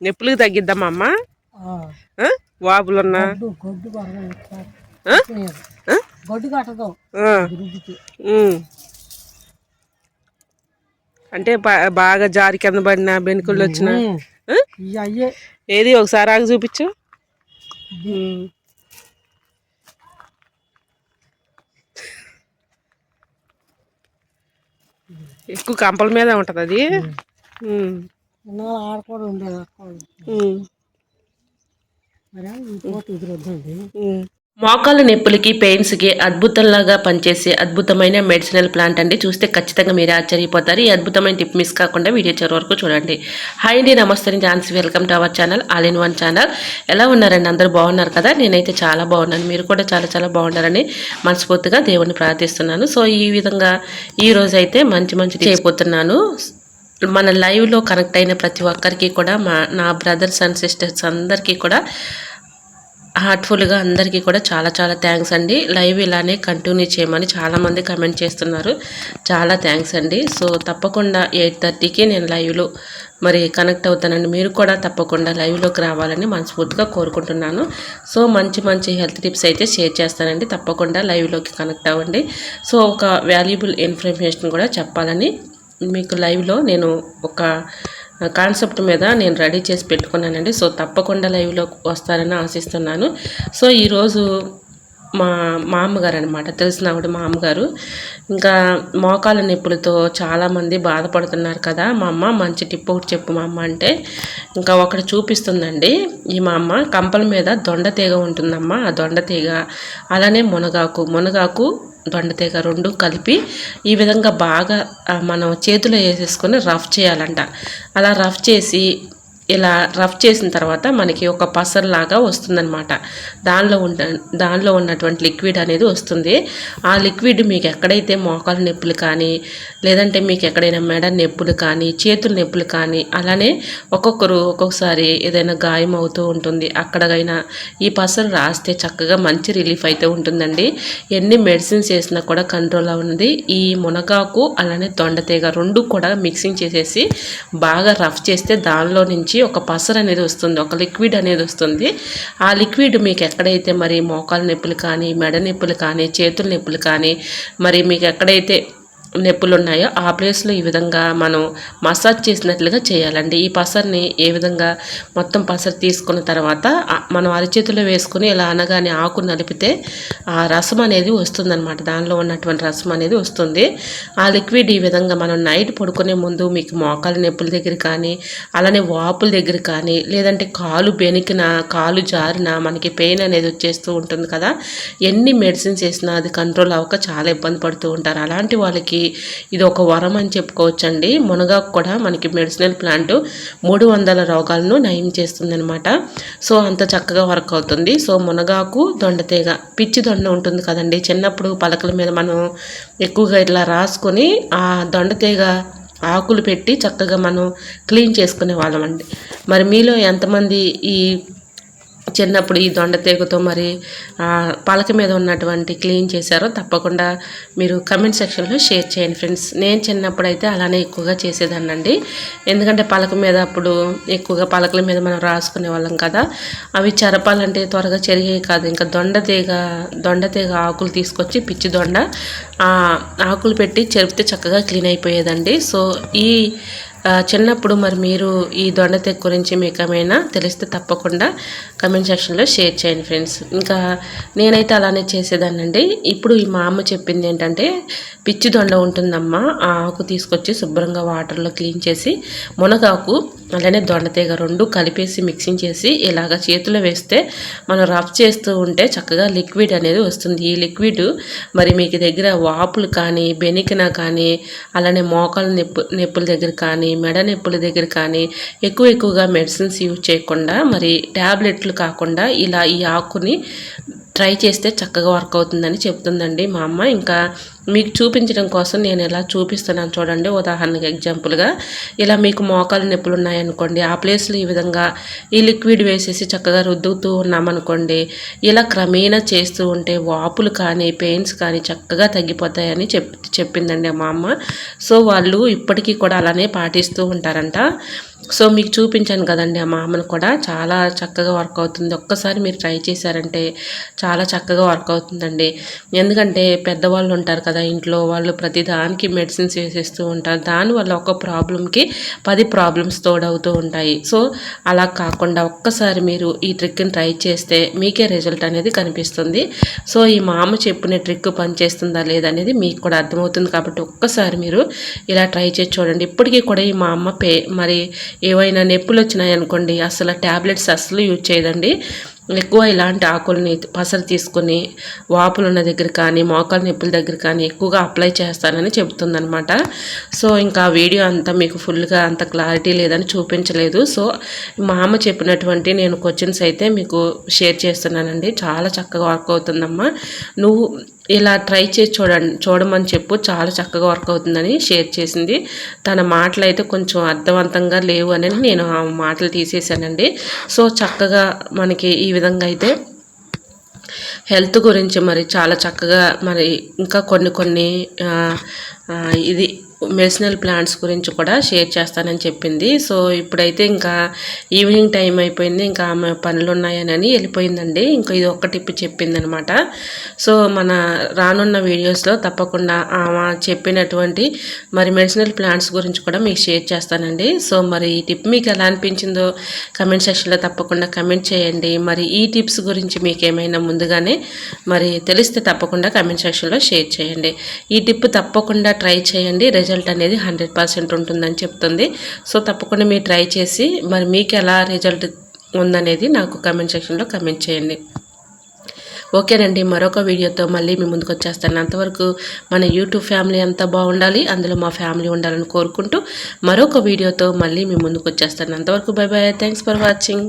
నొప్పులకు తగ్గిద్దామా అమ్మ? వాపులున్నా. ఉమ్. అంటే బాగా జారి కింద పడిన బెనుకుళ్ళు వచ్చిన ఏది ఒకసారి ఆగి చూపించు. ఎక్కువ కంపల మీద ఉంటది అది. ఉండేది. మరి ఎదురొద్దండి. మోకాళ్ళ నొప్పులకి పెయిన్స్కి అద్భుతంలాగా పనిచేసే అద్భుతమైన మెడిసినల్ ప్లాంట్ అండి. చూస్తే ఖచ్చితంగా మీరు ఆశ్చర్యపోతారు. ఈ అద్భుతమైన టిప్ మిస్ కాకుండా వీడియో చివరి వరకు చూడండి. హాయ్ అండి namaste Jhansi welcome to our channel all in one channel. ఎలా ఉన్నారండి? అందరూ బాగున్నారు కదా? నేనైతే చాలా బాగున్నాను. మీరు కూడా చాలా చాలా బాగున్నారని మనస్ఫూర్తిగా దేవుని ప్రార్థిస్తున్నాను. సో ఈ విధంగా ఈ రోజు అయితే మంచి మంచి చేయబోతున్నాను మన లైవ్లో కనెక్ట్ అయిన ప్రతి ఒక్కరికి కూడా మా నా బ్రదర్స్ అండ్ సిస్టర్స్ అందరికీ కూడా హార్ట్ఫుల్గా అందరికీ కూడా చాలా చాలా థ్యాంక్స్ అండి. లైవ్ ఇలానే కంటిన్యూ చేయమని చాలామంది కమెంట్ చేస్తున్నారు. చాలా థ్యాంక్స్ అండి. సో తప్పకుండా ఎయిట్ థర్టీకి నేను లైవ్లో మరి కనెక్ట్ అవుతానండి. మీరు కూడా తప్పకుండా లైవ్లోకి రావాలని మనస్ఫూర్తిగా కోరుకుంటున్నాను. సో మంచి మంచి హెల్త్ టిప్స్ అయితే షేర్ చేస్తానండి. తప్పకుండా లైవ్లోకి కనెక్ట్ అవ్వండి. సో ఒక వాల్యుబుల్ ఇన్ఫర్మేషన్ కూడా చెప్పాలని మీకు లైవ్లో నేను ఒక కాన్సెప్ట్ మీద నేను రెడీ చేసి పెట్టుకున్నానండి. సో తప్పకుండా లైవ్లో వస్తారని ఆశిస్తున్నాను. సో ఈరోజు మా మా అమ్మగారు అనమాట తెలిసిన ఆవిడ మామగారు. ఇంకా మోకాల నొప్పులతో చాలామంది బాధపడుతున్నారు కదా మా అమ్మ మంచి టిప్ ఒకటి చెప్పు మా అమ్మ అంటే ఇంకా ఒకటి చూపిస్తుందండి. ఈ మా అమ్మ కంపల మీద దొండ తీగ ఉంటుందమ్మ ఆ దొండ తీగ. అలానే మునగాకు మునగాకు దొండతీగ రెండు కలిపి ఈ విధంగా బాగా మనం చేతిలో వేసేసుకొని రఫ్ చేయాలంట. అలా రఫ్ చేసి ఇలా రఫ్ చేసిన తర్వాత మనకి ఒక పసర్లాగా వస్తుందన్నమాట. దానిలో ఉన్న దానిలో ఉన్నటువంటి లిక్విడ్ అనేది వస్తుంది. ఆ లిక్విడ్ మీకు ఎక్కడైతే మోకాలు నొప్పులు కానీ లేదంటే మీకు ఎక్కడైనా మెడ నొప్పులు కానీ చేతుల నొప్పులు కానీ అలానే ఒక్కొక్కరు ఒక్కొక్కసారి ఏదైనా గాయం అవుతూ ఉంటుంది. అక్కడైనా ఈ పసరు రాస్తే చక్కగా మంచి రిలీఫ్ అయితే ఉంటుందండి. ఎన్ని మెడిసిన్స్ వేసినా కూడా కంట్రోల్ అవుతుంది ఈ మునగాకు అలానే తొండతీగ రెండు కూడా మిక్సింగ్ చేసేసి బాగా రఫ్ చేస్తే దానిలో నుంచి ఒక పసర్ అనేది వస్తుంది ఒక లిక్విడ్ అనేది వస్తుంది. ఆ లిక్విడ్ మీకు ఎక్కడైతే మరి మోకాలు నొప్పులు కానీ మెడ నొప్పులు కానీ చేతుల నొప్పులు కానీ మరి మీకు ఎక్కడైతే నొప్పులు ఉన్నాయో ఆ ప్లేస్లో ఈ విధంగా మనం మసాజ్ చేసినట్లుగా చేయాలండి. ఈ పసర్ని ఏ విధంగా మొత్తం పసరు తీసుకున్న తర్వాత మనం అరచేతిలో వేసుకుని ఇలా అనగానే ఆకు నలిపితే ఆ రసం అనేది వస్తుందన్నమాట. దానిలో ఉన్నటువంటి రసం అనేది వస్తుంది. ఆ లిక్విడ్ ఈ విధంగా మనం నైట్ పడుకునే ముందు మీకు మోకాలు నొప్పుల దగ్గర కానీ అలానే వాపుల దగ్గర కానీ లేదంటే కాలు బెనికిన కాలు జారిన మనకి పెయిన్ అనేది వచ్చేస్తూ ఉంటుంది కదా. ఎన్ని మెడిసిన్స్ వేసినా అది కంట్రోల్ అవ్వక చాలా ఇబ్బంది పడుతూ ఉంటారు. అలాంటి వాళ్ళకి ఇది ఒక వరం అని చెప్పుకోవచ్చండి. మునగాకు కూడా మనకి మెడిసినల్ ప్లాంట్ మూడు వందల రోగాలను నయం చేస్తుందనమాట సో అంత చక్కగా వర్క్ అవుతుంది. సో మునగాకు దొండతీగ పిచ్చి దొండ ఉంటుంది కదండి. చిన్నప్పుడు పలకల మీద మనం ఎక్కువగా ఇట్లా రాసుకొని ఆ దొండతీగ ఆకులు పెట్టి చక్కగా మనం క్లీన్ చేసుకునే వాళ్ళం అండి మరి మీలో ఎంతమంది ఈ చిన్నప్పుడు ఈ దొండతీగతో మరి పలక మీద ఉన్నటువంటి క్లీన్ చేశారో తప్పకుండా మీరు కమెంట్ సెక్షన్లో షేర్ చేయండి ఫ్రెండ్స్. నేను చిన్నప్పుడు అయితే అలానే ఎక్కువగా చేసేదాన్నండి ఎందుకంటే పలక మీద అప్పుడు ఎక్కువగా పలకల మీద మనం రాసుకునే వాళ్ళం కదా. అవి చెరపాలంటే త్వరగా చెరిగేవి కాదు. ఇంకా దొండతీగ దొండతీగ ఆకులు తీసుకొచ్చి పిచ్చి దొండ ఆకులు పెట్టి చెరిపితే చక్కగా క్లీన్ అయిపోయేదండి. సో ఈ చిన్నప్పుడు మరి మీరు ఈ దొండతెగ గురించి మీకు ఏమైనా తెలిస్తే తప్పకుండా కమెంట్ సెక్షన్లో షేర్ చేయండి ఫ్రెండ్స్ ఇంకా నేనైతే అలానే చేసేదానండి ఇప్పుడు ఈ మా అమ్మ చెప్పింది ఏంటంటే పిచ్చి దొండ ఉంటుందమ్మా ఆ ఆకు తీసుకొచ్చి శుభ్రంగా వాటర్లో క్లీన్ చేసి మునగాకు అలానే దొండతీగ రెండు కలిపేసి మిక్సింగ్ చేసి ఇలాగ చేతిలో వేస్తే మనం రఫ్ చేస్తూ ఉంటే చక్కగా లిక్విడ్ అనేది వస్తుంది. ఈ లిక్విడ్ మరి మీకు దగ్గర వాపులు కానీ బెనికిన కానీ అలానే మోకాల నొప్పు నొప్పుల దగ్గర కానీ మెడ నొప్పుల దగ్గర కానీ ఎక్కువ ఎక్కువగా మెడిసిన్స్ యూజ్ చేయకుండా మరి ట్యాబ్లెట్లు కాకుండా ఇలా ఈ ఆకుని ట్రై చేస్తే చక్కగా వర్క్ అవుతుందని చెప్తుందండి మా అమ్మ. ఇంకా మీకు చూపించడం కోసం నేను ఇలా చూపిస్తున్నాను చూడండి. ఉదాహరణకి ఎగ్జాంపుల్గా ఇలా మీకు మోకాలు నొప్పులు ఉన్నాయనుకోండి. ఆ ప్లేస్లో ఈ విధంగా ఈ లిక్విడ్ వేసేసి చక్కగా రుద్దుతూ ఉన్నామనుకోండి. ఇలా క్రమేణా చేస్తూ ఉంటే వాపులు కానీ పెయిన్స్ కానీ చక్కగా తగ్గిపోతాయని చెప్ చెప్పిందండి మా అమ్మ. సో వాళ్ళు ఇప్పటికీ కూడా అలానే పాటిస్తూ ఉంటారంట. సో మీకు చూపించాను కదండి ఆ మామను కూడా. చాలా చక్కగా వర్క్ అవుతుంది. ఒక్కసారి మీరు ట్రై చేశారంటే చాలా చక్కగా వర్క్ అవుతుందండి. ఎందుకంటే పెద్దవాళ్ళు ఉంటారు కదా ఇంట్లో వాళ్ళు ప్రతి దానికి మెడిసిన్స్ వేసేస్తూ ఉంటారు. దానివల్ల ఒక ప్రాబ్లంకి పది ప్రాబ్లమ్స్ తోడవుతూ ఉంటాయి. సో అలా కాకుండా ఒక్కసారి మీరు ఈ ట్రిక్ని ట్రై చేస్తే మీకే రిజల్ట్ అనేది కనిపిస్తుంది. సో ఈ మామ చెప్పిన ట్రిక్ పనిచేస్తుందా లేదనేది మీకు కూడా అర్థమవుతుంది కాబట్టి ఒక్కసారి మీరు ఇలా ట్రై చేసి చూడండి. ఇప్పటికీ కూడా ఈ మా అమ్మ పే మరి ఏవైనా నొప్పులు వచ్చినాయి అనుకోండి అసలు ట్యాబ్లెట్స్ అసలు యూజ్ చేయదండి. ఎక్కువ ఇలాంటి ఆకుల్ని పసరు తీసుకొని వాపులు ఉన్న దగ్గర కానీ మోకాలు నొప్పుల దగ్గర కానీ ఎక్కువగా అప్లై చేస్తానని చెబుతుందనమాట సో ఇంకా వీడియో అంతా మీకు ఫుల్గా అంత క్లారిటీ లేదని చూపించలేదు. సో మా అమ్మ చెప్పినటువంటి నేను క్వశ్చన్స్ అయితే మీకు షేర్ చేస్తున్నానండి. చాలా చక్కగా వర్క్ అవుతుందమ్మా. నువ్వు ఇలా ట్రై చేసి చూడండి చూడమని చెప్పు. చాలా చక్కగా వర్క్ అవుతుందని షేర్ చేసింది. తన మాటలు అయితే కొంచెం అర్థవంతంగా లేవు అని నేను ఆ మాటలు తీసేసానండి సో చక్కగా మనకి ఈ విధంగా అయితే హెల్త్ గురించి మరి చాలా చక్కగా మరి ఇంకా కొన్ని కొన్ని ఇది మెడిసినల్ ప్లాంట్స్ గురించి కూడా షేర్ చేస్తానని చెప్పింది. సో ఇప్పుడైతే ఇంకా ఈవినింగ్ టైం అయిపోయింది. ఇంకా ఆమె పనులు ఉన్నాయని వెళ్ళిపోయిందండి. ఇంకా ఇది ఒక్క టిప్ చెప్పిందనమాట. సో మన రానున్న వీడియోస్లో తప్పకుండా ఆమె చెప్పినటువంటి మరి మెడిసినల్ ప్లాంట్స్ గురించి కూడా మీకు షేర్ చేస్తానండి. సో మరి ఈ టిప్ మీకు ఎలా అనిపించిందో కమెంట్ సెక్షన్లో తప్పకుండా కమెంట్ చేయండి. మరి ఈ టిప్స్ గురించి మీకు ఏమైనా ముందుగానే మరి తెలిస్తే తప్పకుండా కమెంట్ సెక్షన్లో షేర్ చేయండి. ఈ టిప్ తప్పకుండా ట్రై చేయండి. రిజల్ట్ అనేది హండ్రెడ్ పర్సెంట్ ఉంటుందని చెప్తుంది. సో తప్పకుండా మీరు ట్రై చేసి మరి మీకు ఎలా రిజల్ట్ ఉందనేది నాకు కమెంట్ సెక్షన్లో కమెంట్ చేయండి. ఓకేనండి మరొక వీడియోతో మళ్ళీ మీ ముందుకు వచ్చేస్తాను. అంతవరకు మన యూట్యూబ్ ఫ్యామిలీ అంతా బాగుండాలి. అందులో మా ఫ్యామిలీ ఉండాలని కోరుకుంటూ మరొక వీడియోతో మళ్ళీ మీ ముందుకు వచ్చేస్తాను. అంతవరకు bye bye thanks for watching